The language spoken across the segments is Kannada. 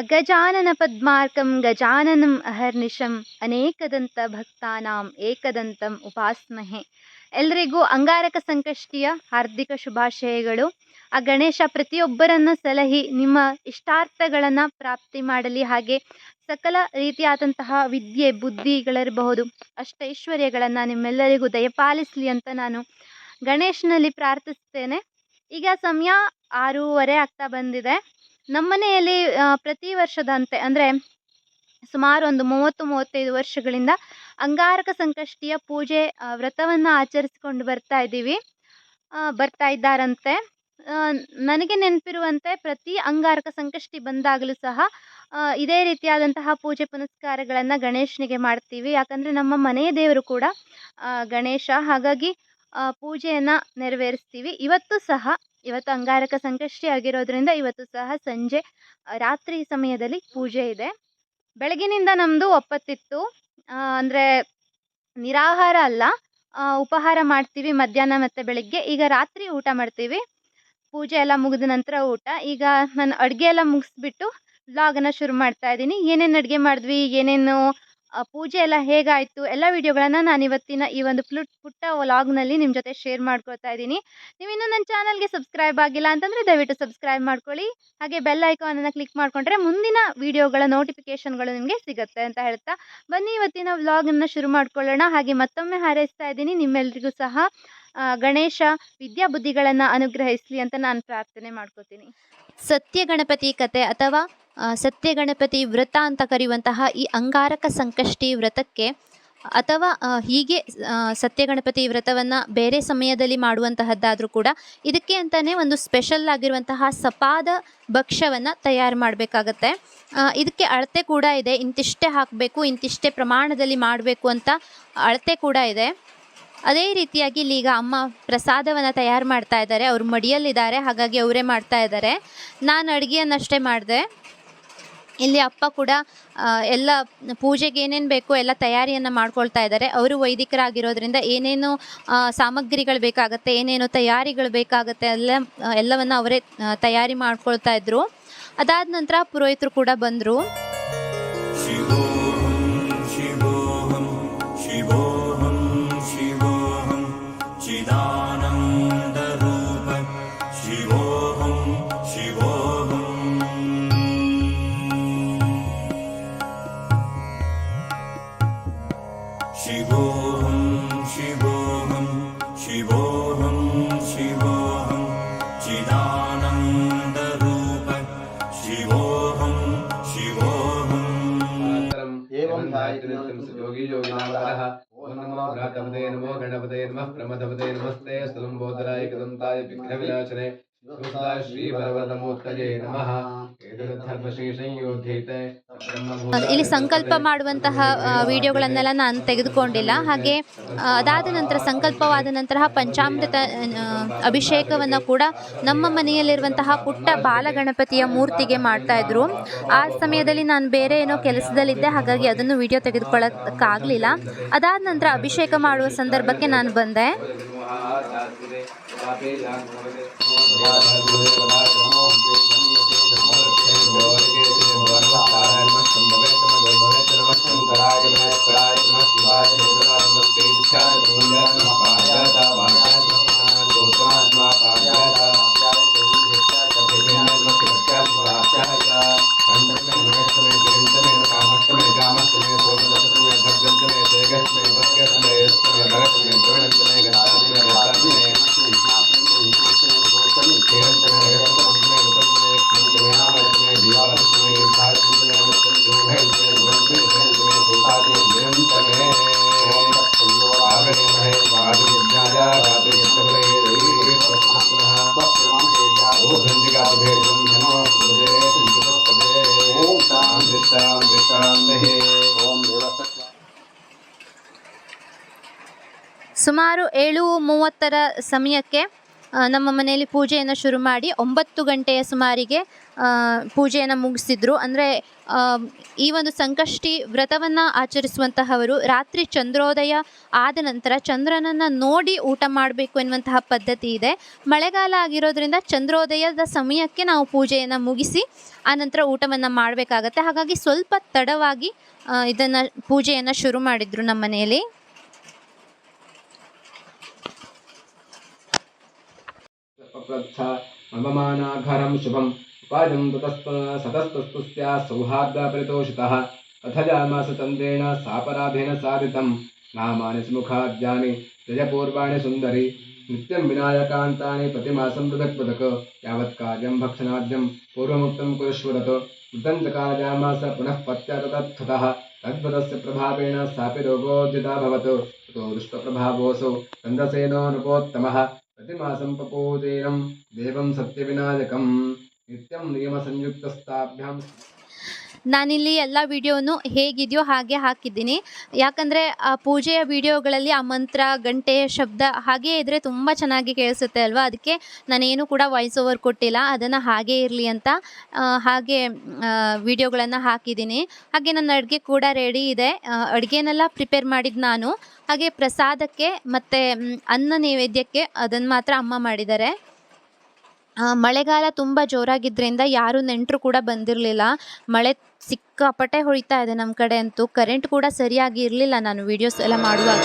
ಗಜಾನನ ಪದ್ಮಾರ್ಕಂ, ಗಜಾನನಂ ಅಹರ್ನಿಶಂ, ಅನೇಕದಂತ ಭಕ್ತಾನಾಂ ಏಕದಂತಂ ಉಪಾಸ್ಮಹೆ. ಎಲ್ರಿಗೂ ಅಂಗಾರಕ ಸಂಕಷ್ಟಿಯ ಹಾರ್ದಿಕ ಶುಭಾಶಯಗಳು. ಆ ಗಣೇಶ ಪ್ರತಿಯೊಬ್ಬರನ್ನ ಸಲಹಿ, ನಿಮ್ಮ ಇಷ್ಟಾರ್ಥಗಳನ್ನು ಪ್ರಾಪ್ತಿ ಮಾಡಲಿ. ಹಾಗೆ ಸಕಲ ರೀತಿಯಾದಂತಹ ವಿದ್ಯೆ, ಬುದ್ಧಿಗಳಿರಬಹುದು. ಅಷ್ಟೈಶ್ವರ್ಯಗಳನ್ನು ನಿಮ್ಮೆಲ್ಲರಿಗೂ ದಯಪಾಲಿಸಲಿ ಅಂತ ನಾನು ಗಣೇಶನಲ್ಲಿ ಪ್ರಾರ್ಥಿಸ್ತೇನೆ. ಈಗ ಸಮಯ ಆರೂವರೆ ಆಗ್ತಾ ಬಂದಿದೆ. ನಮ್ಮ ಮನೆಯಲ್ಲಿ ಆ, ಪ್ರತಿ ವರ್ಷದಂತೆ ಅಂದರೆ ಸುಮಾರು ಒಂದು ಮೂವತ್ತು ಮೂವತ್ತೈದು ವರ್ಷಗಳಿಂದ ಅಂಗಾರಕ ಸಂಕಷ್ಟಿಯ ಪೂಜೆ ವ್ರತವನ್ನು ಆಚರಿಸಿಕೊಂಡು ಬರ್ತಾ ಇದ್ದೀವಿ. ಬರ್ತಾ ಇದ್ದಾರಂತೆ. ನನಗೆ ನೆನಪಿರುವಂತೆ ಪ್ರತಿ ಅಂಗಾರಕ ಸಂಕಷ್ಟಿ ಬಂದಾಗಲೂ ಸಹ ಇದೇ ರೀತಿಯಾದಂತಹ ಪೂಜೆ ಪುನಸ್ಕಾರಗಳನ್ನು ಗಣೇಶನಿಗೆ ಮಾಡ್ತೀವಿ. ಯಾಕಂದರೆ ನಮ್ಮ ಮನೆಯ ದೇವರು ಕೂಡ ಗಣೇಶ. ಹಾಗಾಗಿ ಪೂಜೆಯನ್ನು ನೆರವೇರಿಸ್ತೀವಿ. ಇವತ್ತು ಸಹ ಇವತ್ತು ಅಂಗಾರಕ ಸಂಕಷ್ಟಿ ಆಗಿರೋದ್ರಿಂದ ಇವತ್ತು ಸಹ ಸಂಜೆ ರಾತ್ರಿ ಸಮಯದಲ್ಲಿ ಪೂಜೆ ಇದೆ. ಬೆಳಗಿನಿಂದ ನಮ್ಮದು ಒಪ್ಪತ್ತಿತ್ತು. ಅಂದರೆ ನಿರಾಹಾರ ಅಲ್ಲ ಉಪಹಾರ ಮಾಡ್ತೀವಿ ಮಧ್ಯಾಹ್ನ ಮತ್ತು ಬೆಳಗ್ಗೆ. ಈಗ ರಾತ್ರಿ ಊಟ ಮಾಡ್ತೀವಿ. ಪೂಜೆ ಎಲ್ಲ ಮುಗಿದ ನಂತರ ಊಟ. ಈಗ ನಾನು ಅಡುಗೆ ಎಲ್ಲ ಮುಗಿಸ್ಬಿಟ್ಟು ವ್ಲಾಗನ್ನು ಶುರು ಮಾಡ್ತಾ ಇದ್ದೀನಿ. ಏನೇನು ಅಡುಗೆ ಮಾಡಿದ್ವಿ, ಏನೇನು ಪೂಜೆ ಎಲ್ಲ ಹೇಗಾಯಿತು? ಎಲ್ಲ ವೀಡಿಯೋಗಳನ್ನು ನಾನು ಇವತ್ತಿನ ಈ ಒಂದು ಪ್ಲುಟ್ ಪುಟ್ಟ ವ್ಲಾಗ್ನಲ್ಲಿ ನಿಮ್ಮ ಜೊತೆ ಶೇರ್ ಮಾಡ್ಕೊಳ್ತಾ ಇದ್ದೀನಿ. ಇನ್ನೂ ನನ್ನ ಚಾನಲ್ಗೆ ಸಬ್ಸ್ಕ್ರೈಬ್ ಆಗಿಲ್ಲ ಅಂತಂದರೆ ದಯವಿಟ್ಟು ಸಬ್ಸ್ಕ್ರೈಬ್ ಮಾಡ್ಕೊಳ್ಳಿ. ಹಾಗೆ ಬೆಲ್ ಐಕಾನನ್ನು ಕ್ಲಿಕ್ ಮಾಡಿಕೊಂಡ್ರೆ ಮುಂದಿನ ವೀಡಿಯೋಗಳ ನೋಟಿಫಿಕೇಷನ್ಗಳು ನಿಮಗೆ ಸಿಗುತ್ತೆ ಅಂತ ಹೇಳ್ತಾ ಬನ್ನಿ, ಇವತ್ತಿನ ವ್ಲಾಗನ್ನು ಶುರು ಮಾಡ್ಕೊಳ್ಳೋಣ. ಹಾಗೆ ಮತ್ತೊಮ್ಮೆ ಹಾರೈಸ್ತಾ ಇದ್ದೀನಿ. ನಿಮ್ಮೆಲ್ರಿಗೂ ಸಹ ಗಣೇಶ ವಿದ್ಯಾಬುದ್ಧಿಗಳನ್ನು ಅನುಗ್ರಹಿಸಲಿ ಅಂತ ನಾನು ಪ್ರಾರ್ಥನೆ ಮಾಡ್ಕೋತೀನಿ. ಸತ್ಯ ಗಣಪತಿ ಕತೆ ಅಥವಾ ಆ, ಸತ್ಯ ಗಣಪತಿ ವ್ರತ ಅಂತ ಕರೆಯುವಂತಹ ಈ ಅಂಗಾರಕ ಸಂಕಷ್ಟಿ ವ್ರತಕ್ಕೆ ಅಥವಾ ಹೀಗೆ ಸತ್ಯಗಣಪತಿ ಸತ್ಯ ಗಣಪತಿ ವ್ರತವನ್ನು ಬೇರೆ ಸಮಯದಲ್ಲಿ ಮಾಡುವಂತಹದ್ದಾದರೂ ಕೂಡ ಇದಕ್ಕೆ ಅಂತಲೇ ಒಂದು ಸ್ಪೆಷಲ್ ಆಗಿರುವಂತಹ ಸಪಾದ ಭಕ್ಷ್ಯವನ್ನು ತಯಾರು ಮಾಡಬೇಕಾಗತ್ತೆ. ಇದಕ್ಕೆ ಅಳತೆ ಕೂಡ ಇದೆ. ಇಂತಿಷ್ಟೇ ಹಾಕಬೇಕು ಇಂತಿಷ್ಟೇ ಪ್ರಮಾಣದಲ್ಲಿ ಮಾಡಬೇಕು ಅಂತ ಅಳತೆ ಕೂಡ ಇದೆ. ಅದೇ ರೀತಿಯಾಗಿ ಇಲ್ಲಿ ಈಗ ಅಮ್ಮ ಪ್ರಸಾದವನ್ನು ತಯಾರು ಮಾಡ್ತಾ ಇದ್ದಾರೆ. ಅವರು ಮಡಿಯಲ್ಲಿದ್ದಾರೆ ಹಾಗಾಗಿ ಅವರೇ ಮಾಡ್ತಾ ಇದ್ದಾರೆ. ನಾನು ಅಡುಗೆಯನ್ನಷ್ಟೇ ಮಾಡಿದೆ. ಇಲ್ಲಿ ಅಪ್ಪ ಕೂಡ ಎಲ್ಲ ಪೂಜೆಗೆ ಏನೇನು ಬೇಕೋ ಎಲ್ಲ ತಯಾರಿಯನ್ನು ಮಾಡ್ಕೊಳ್ತಾ ಇದ್ದಾರೆ. ಅವರು ವೈದಿಕರಾಗಿರೋದ್ರಿಂದ ಏನೇನು ಸಾಮಗ್ರಿಗಳು ಬೇಕಾಗುತ್ತೆ, ಏನೇನು ತಯಾರಿಗಳು ಬೇಕಾಗುತ್ತೆ, ಎಲ್ಲ ಎಲ್ಲವನ್ನು ಅವರೇ ತಯಾರಿ ಮಾಡ್ಕೊಳ್ತಾ ಇದ್ರು. ಅದಾದ ನಂತರ ಪುರೋಹಿತರು ಕೂಡ ಬಂದರು. योगी योगिनाथः ओम नमो भ्रातपदे नमस्ते विघ्नविनाशने ಇಲ್ಲಿ ಸಂಕಲ್ಪ ಮಾಡುವಂತಹ ವಿಡಿಯೋಗಳನ್ನೆಲ್ಲ ನಾನು ತೆಗೆದುಕೊಂಡಿಲ್ಲ. ಹಾಗೆ ಅದಾದ ನಂತರ, ಸಂಕಲ್ಪವಾದ ನಂತರ ಪಂಚಾಮೃತ ಅಭಿಷೇಕವನ್ನು ಕೂಡ ನಮ್ಮ ಮನೆಯಲ್ಲಿರುವಂತಹ ಪುಟ್ಟ ಬಾಲಗಣಪತಿಯ ಮೂರ್ತಿಗೆ ಮಾಡ್ತಾ ಇದ್ರು. ಆ ಸಮಯದಲ್ಲಿ ನಾನು ಬೇರೆ ಏನೋ ಕೆಲಸದಲ್ಲಿದ್ದೆ, ಹಾಗಾಗಿ ಅದನ್ನು ವಿಡಿಯೋ ತೆಗೆದುಕೊಳ್ಳೋಕ್ಕಾಗಲಿಲ್ಲ. ಅದಾದ ನಂತರ ಅಭಿಷೇಕ ಮಾಡುವ ಸಂದರ್ಭಕ್ಕೆ ನಾನು ಬಂದೆ. शिवाय नमः ಸುಮಾರು ಏಳು ಮೂವತ್ತರ ಸಮಯಕ್ಕೆ ನಮ್ಮ ಮನೆಯಲ್ಲಿ ಪೂಜೆಯನ್ನು ಶುರು ಮಾಡಿ ಒಂಬತ್ತು ಗಂಟೆಯ ಸುಮಾರಿಗೆ ಪೂಜೆಯನ್ನು ಮುಗಿಸಿದ್ರು. ಅಂದರೆ ಈ ಒಂದು ಸಂಕಷ್ಟಿ ವ್ರತವನ್ನು ಆಚರಿಸುವಂತಹವರು ರಾತ್ರಿ ಚಂದ್ರೋದಯ ಆದ ನಂತರ ಚಂದ್ರನನ್ನು ನೋಡಿ ಊಟ ಮಾಡಬೇಕು ಎನ್ನುವಂತಹ ಪದ್ಧತಿ ಇದೆ. ಮಳೆಗಾಲ ಆಗಿರೋದ್ರಿಂದ ಚಂದ್ರೋದಯದ ಸಮಯಕ್ಕೆ ನಾವು ಪೂಜೆಯನ್ನು ಮುಗಿಸಿ ಆನಂತರ ಊಟವನ್ನು ಮಾಡಬೇಕಾಗತ್ತೆ. ಹಾಗಾಗಿ ಸ್ವಲ್ಪ ತಡವಾಗಿ ಇದನ್ನು ಪೂಜೆಯನ್ನು ಶುರು ಮಾಡಿದರು ನಮ್ಮ ಮನೆಯಲ್ಲಿ. प्रथा मममानाघरं शुभम् उपाजं ततस्त सतस्तस्तु सौहार्दपरितोषितः अथ जामास चन्द्रेण सापराधेन साधितं। नामानि सुमुखाद्यानि जयपूर्वाणि सुन्दरि। नित्यं विनायकान्तानि प्रतिमासं पृथक् पृथक् यावत् कार्यं भक्षणाद्यं पूर्वमुक्तं कुरुष्वदत् वृद्धं चकारजामास पुनः पत्या ततत्थतः तद्वतस्य प्रभावेण सापि रोगोज्जिताभवत् ततो दुष्टप्रभावोऽसौ चन्द्रसेनो नृपोत्तमः प्रतिमासं पपूजेनं देवं सत्यविनायकं नित्यं नियमसंयुक्तस्ताभ्यां ನಾನಿಲ್ಲಿ ಎಲ್ಲ ವಿಡಿಯೋನು ಹೇಗಿದೆಯೋ ಹಾಗೆ ಹಾಕಿದ್ದೀನಿ. ಯಾಕಂದರೆ, ಆ, ಪೂಜೆಯ ವಿಡಿಯೋಗಳಲ್ಲಿ ಆ ಮಂತ್ರ, ಗಂಟೆ, ಶಬ್ದ ಹಾಗೇ ಇದ್ದರೆ ತುಂಬ ಚೆನ್ನಾಗಿ ಕೇಳಿಸುತ್ತೆ ಅಲ್ವಾ? ಅದಕ್ಕೆ ನಾನೇನು ಕೂಡ ವಾಯ್ಸ್ ಓವರ್ ಕೊಟ್ಟಿಲ್ಲ. ಅದನ್ನು ಹಾಗೇ ಇರಲಿ ಅಂತ ಹಾಗೆ ವಿಡಿಯೋಗಳನ್ನು ಹಾಕಿದ್ದೀನಿ. ಹಾಗೆ ನನ್ನ ಅಡುಗೆ ಕೂಡ ರೆಡಿ ಇದೆ. ಅಡುಗೆನೆಲ್ಲ ಪ್ರಿಪೇರ್ ಮಾಡಿದ್ದು ನಾನು. ಹಾಗೆ ಪ್ರಸಾದಕ್ಕೆ ಮತ್ತು ಅನ್ನ ನೈವೇದ್ಯಕ್ಕೆ ಅದನ್ನು ಮಾತ್ರ ಅಮ್ಮ ಮಾಡಿದ್ದಾರೆ. ಮಳೆಗಾಲ ತುಂಬ ಜೋರಾಗಿದ್ದರಿಂದ ಯಾರೂ ನೆಂಟರು ಕೂಡ ಬಂದಿರಲಿಲ್ಲ. ಮಳೆ ಸಿಕ್ಕಾಪಟ್ಟೆ ಹೊಯ್ತಾ ಇದೆ ನಮ್ಮ ಕಡೆ ಅಂತೂ. ಕರೆಂಟ್ ಕೂಡ ಸರಿಯಾಗಿ ಇರಲಿಲ್ಲ ನಾನು ವೀಡಿಯೋಸ್ ಎಲ್ಲ ಮಾಡುವಾಗ.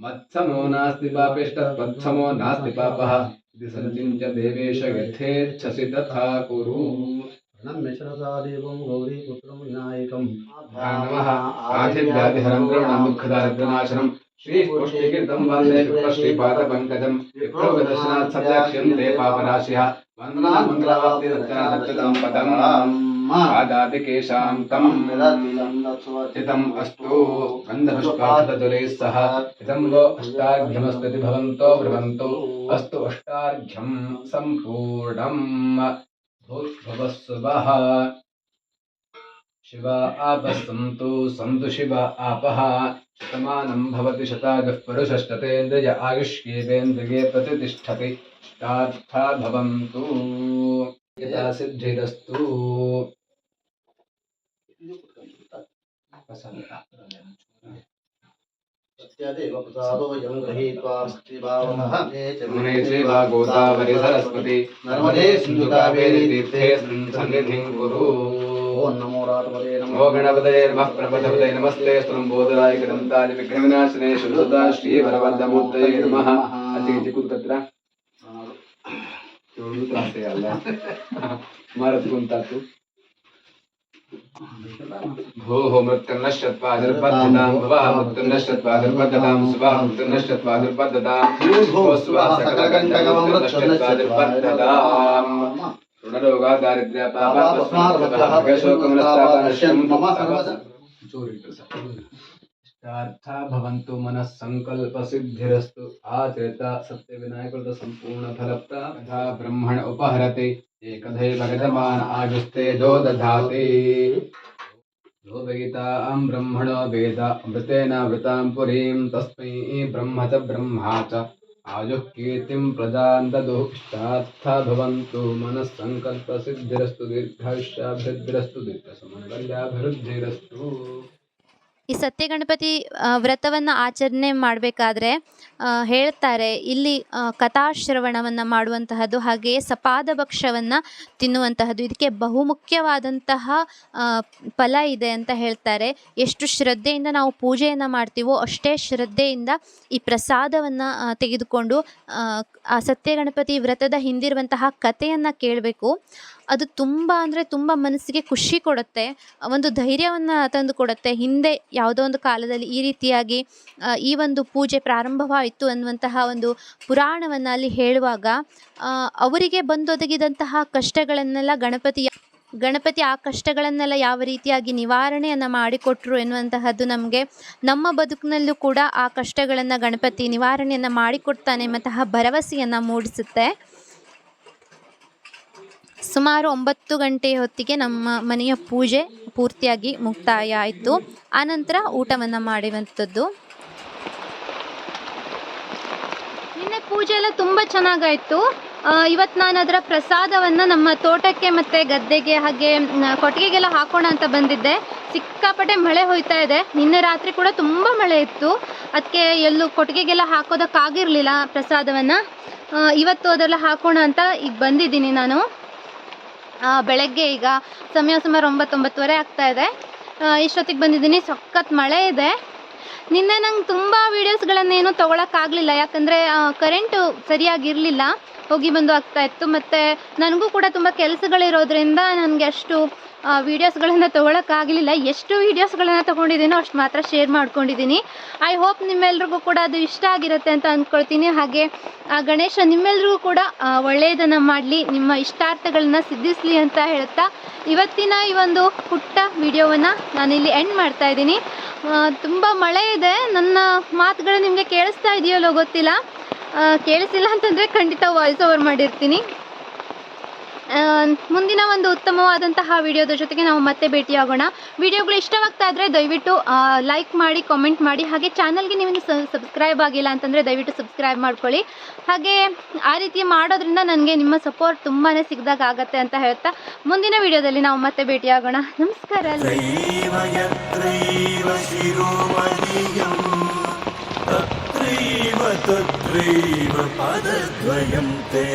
मत्समो नास्ति पापिष्टत्मत्समो नास्ति पापः। इति सञ्चिञ्च देवेश यथेच्छसि तथा कुरु। आधिव्याधिहरं कृणामुखदारिद्रनाशनम् श्रीपुष्टिकृतं वंदे विप्रश्रीपादपङ्कजम् विप्रोगदर्शनात् सद्याक्ष्यन्ते पापराशयः वन्दनात् मङ्गलावाप्तिरक्षादक्षतां पदम् पादादिकेशां चितम् अस्तु गन्धपुष्पादजलैः सह। इदं वो अष्टाढ्यमस्ति भवन्तो ब्रुवन्तु। अस्तु अष्टाढ्यं सम्पूर्णम्। भूर्भुवस्सुवः शिव आपः सन्तु शिव आपः। शतमानं भवति शतागः परुषष्टतेन्द्रिय आयुष्येवेन्द्रिये भवन्तु। यदा सिद्धिरस्तु। గోదావరి సరస్వతి నర్మదే సింధుకావేరి తీర్థే సన్నిధిం కురు గణపతయర్మప్రపదపదయ నమస్తే స్వరంబోధరాయ भोः मृत्युर्नश्चत्वादिर्पद्दतां भवः मृत्युर्नश्चत्वादिर्पद्दतां सुभः मृत्युर्नश्चत्वादिर्पद्दतां भोः सुभः सकलकण्टकमृत्युर्नश्चत्वादिर्पद्दताम् ब्रह्मण उपहरते एकधैर्भगतमान आयुस्तेजो दधाति। योगयितां अं ब्रह्मणो वेद अमृतेनावृतां पुरीं तस्मै ब्रह्म च ब्रह्मा च। आयुः कीर्तिं प्रदान् ददुष्टार्था भवन्तु मनस्सङ्कल्पसिद्धिरस्तु दीर्घायुष्याभिद्धिरस्तु दीर्घसमन्वल्याभिवृद्धिरस्तु ಈ ಸತ್ಯಗಣಪತಿ ವ್ರತವನ್ನು ಆಚರಣೆ ಮಾಡಬೇಕಾದ್ರೆ ಹೇಳ್ತಾರೆ, ಇಲ್ಲಿ ಕಥಾಶ್ರವಣವನ್ನು ಮಾಡುವಂತಹದ್ದು ಹಾಗೆಯೇ ಸಪಾದ ಭಕ್ಷ್ಯವನ್ನು ತಿನ್ನುವಂತಹದ್ದು. ಇದಕ್ಕೆ ಬಹುಮುಖ್ಯವಾದಂತಹ ಫಲ ಇದೆ ಅಂತ ಹೇಳ್ತಾರೆ. ಎಷ್ಟು ಶ್ರದ್ಧೆಯಿಂದ ನಾವು ಪೂಜೆಯನ್ನು ಮಾಡ್ತೀವೋ ಅಷ್ಟೇ ಶ್ರದ್ಧೆಯಿಂದ ಈ ಪ್ರಸಾದವನ್ನು ತೆಗೆದುಕೊಂಡು ಆ ಸತ್ಯಗಣಪತಿ ವ್ರತದ ಹಿಂದಿರುವಂತಹ ಕಥೆಯನ್ನು ಕೇಳಬೇಕು. ಅದು ತುಂಬ ಅಂದರೆ ತುಂಬ ಮನಸ್ಸಿಗೆ ಖುಷಿ ಕೊಡುತ್ತೆ ಒಂದು ಧೈರ್ಯವನ್ನು ತಂದು ಕೊಡುತ್ತೆ ಹಿಂದೆ ಯಾವುದೋ ಒಂದು ಕಾಲದಲ್ಲಿ ಈ ರೀತಿಯಾಗಿ ಈ ಒಂದು ಪೂಜೆ ಪ್ರಾರಂಭವಾಯಿತು ಅನ್ನುವಂತಹ ಒಂದು ಪುರಾಣವನ್ನು ಅಲ್ಲಿ ಹೇಳುವಾಗ ಅವರಿಗೆ ಬಂದೊದಗಿದಂತಹ ಕಷ್ಟಗಳನ್ನೆಲ್ಲ ಗಣಪತಿ ಗಣಪತಿ ಆ ಕಷ್ಟಗಳನ್ನೆಲ್ಲ ಯಾವ ರೀತಿಯಾಗಿ ನಿವಾರಣೆಯನ್ನು ಮಾಡಿಕೊಟ್ರು ಎನ್ನುವಂತಹದ್ದು ನಮಗೆ, ನಮ್ಮ ಬದುಕಿನಲ್ಲೂ ಕೂಡ ಆ ಕಷ್ಟಗಳನ್ನು ಗಣಪತಿ ನಿವಾರಣೆಯನ್ನು ಮಾಡಿಕೊಡ್ತಾನೆ ಎಂಬಂತಹ ಭರವಸೆಯನ್ನು ಮೂಡಿಸುತ್ತೆ. ಸುಮಾರು ಒಂಬತ್ತು ಗಂಟೆ ಹೊತ್ತಿಗೆ ನಮ್ಮ ಮನೆಯ ಪೂಜೆ ಪೂರ್ತಿಯಾಗಿ ಮುಕ್ತಾಯ ಆಯಿತು ಆನಂತರ ಊಟವನ್ನು ಮಾಡುವಂಥದ್ದು. ನಿನ್ನೆ ಪೂಜೆ ಎಲ್ಲ ತುಂಬ ಚೆನ್ನಾಗಾಯಿತು. ಇವತ್ತು ನಾನು ಅದರ ಪ್ರಸಾದವನ್ನು ನಮ್ಮ ತೋಟಕ್ಕೆ ಮತ್ತು ಗದ್ದೆಗೆ ಹಾಗೆ ಕೊಟ್ಟಿಗೆಗೆಲ್ಲ ಹಾಕೋಣ ಅಂತ ಬಂದಿದ್ದೆ. ಸಿಕ್ಕಾಪಟ್ಟೆ ಮಳೆ ಹೋಯ್ತಾ ಇದೆ. ನಿನ್ನೆ ರಾತ್ರಿ ಕೂಡ ತುಂಬ ಮಳೆ ಇತ್ತು. ಅದಕ್ಕೆ ಎಲ್ಲೂ ಕೊಟ್ಟಿಗೆಗೆಲ್ಲ ಹಾಕೋದಕ್ಕಾಗಿರಲಿಲ್ಲ ಪ್ರಸಾದವನ್ನು. ಇವತ್ತು ಅದೆಲ್ಲ ಹಾಕೋಣ ಅಂತ ಈಗ ಬಂದಿದ್ದೀನಿ ನಾನು. ಬೆಳಗ್ಗೆ ಈಗ ಸಮಯ ಸುಮಾರು ಒಂಬತ್ತೊಂಬತ್ತುವರೆ ಆಗ್ತಾ ಇದೆ. ಇಷ್ಟೊತ್ತಿಗೆ ಬಂದಿದ್ದೀನಿ. ಸಖತ್ ಮಳೆ ಇದೆ. ನಿನ್ನೆ ನಂಗೆ ತುಂಬ ವೀಡಿಯೋಸ್ಗಳನ್ನೇನು ತೊಗೊಳಕ್ಕಾಗಲಿಲ್ಲ. ಯಾಕಂದರೆ ಕರೆಂಟು ಸರಿಯಾಗಿರಲಿಲ್ಲ. ಹೋಗಿ ಬಂದು ಆಗ್ತಾ ಇತ್ತು. ಮತ್ತು ನನಗೂ ಕೂಡ ತುಂಬ ಕೆಲಸಗಳಿರೋದ್ರಿಂದ ನನಗೆ ಅಷ್ಟು ವೀಡಿಯೋಸ್ಗಳನ್ನು ತೊಗೊಳಕ್ಕಾಗಲಿಲ್ಲ. ಎಷ್ಟು ವೀಡಿಯೋಸ್ಗಳನ್ನು ತೊಗೊಂಡಿದ್ದೀನೋ ಅಷ್ಟು ಮಾತ್ರ ಶೇರ್ ಮಾಡ್ಕೊಂಡಿದ್ದೀನಿ. ಐ ಹೋಪ್ ನಿಮ್ಮೆಲ್ರಿಗೂ ಕೂಡ ಅದು ಇಷ್ಟ ಆಗಿರುತ್ತೆ ಅಂತ ಅಂದ್ಕೊಳ್ತೀನಿ ಹಾಗೆ ಗಣೇಶ ನಿಮ್ಮೆಲ್ರಿಗೂ ಕೂಡ ಒಳ್ಳೆಯದನ್ನು ಮಾಡಲಿ, ನಿಮ್ಮ ಇಷ್ಟಾರ್ಥಗಳನ್ನ ಸಿದ್ಧಿಸಲಿ ಅಂತ ಹೇಳ್ತಾ ಇವತ್ತಿನ ಈ ಒಂದು ಪುಟ್ಟ ವಿಡಿಯೋವನ್ನು ನಾನಿಲ್ಲಿ ಎಂಡ್ ಮಾಡ್ತಾ ಇದ್ದೀನಿ. ತುಂಬ ಮಳೆ ಇದೆ. ನನ್ನ ಮಾತುಗಳು ನಿಮಗೆ ಕೇಳಿಸ್ತಾ ಇದೆಯಲ್ಲೋ ಗೊತ್ತಿಲ್ಲ. ಕೇಳಿಸಿಲ್ಲ ಅಂತಂದರೆ ಖಂಡಿತ ವಾಯ್ಸ್ ಓವರ್ ಮಾಡಿರ್ತೀನಿ. ಮುಂದಿನ ಒಂದು ಉತ್ತಮವಾದಂತಹ ವಿಡಿಯೋದ ಜೊತೆಗೆ ನಾವು ಮತ್ತೆ ಭೇಟಿಯಾಗೋಣ. ವಿಡಿಯೋಗಳು ಇಷ್ಟವಾಗ್ತಾ ಇದ್ರೆ ದಯವಿಟ್ಟು ಲೈಕ್ ಮಾಡಿ ಕಾಮೆಂಟ್ ಮಾಡಿ, ಹಾಗೆ ಚಾನಲ್ಗೆ ನೀವು ಸಬ್ಸ್ಕ್ರೈಬ್ ಆಗಿಲ್ಲ ಅಂತಂದರೆ ದಯವಿಟ್ಟು ಸಬ್ಸ್ಕ್ರೈಬ್ ಮಾಡ್ಕೊಳ್ಳಿ. ಹಾಗೆ ಆ ರೀತಿ ಮಾಡೋದ್ರಿಂದ ನನಗೆ ನಿಮ್ಮ ಸಪೋರ್ಟ್ ತುಂಬಾ ಸಿಗ್ದಾಗ ಆಗತ್ತೆ ಅಂತ ಹೇಳ್ತಾ ಮುಂದಿನ ವಿಡಿಯೋದಲ್ಲಿ ನಾವು ಮತ್ತೆ ಭೇಟಿಯಾಗೋಣ. ನಮಸ್ಕಾರ तत्रैव तत्रैव पादद्वयं ते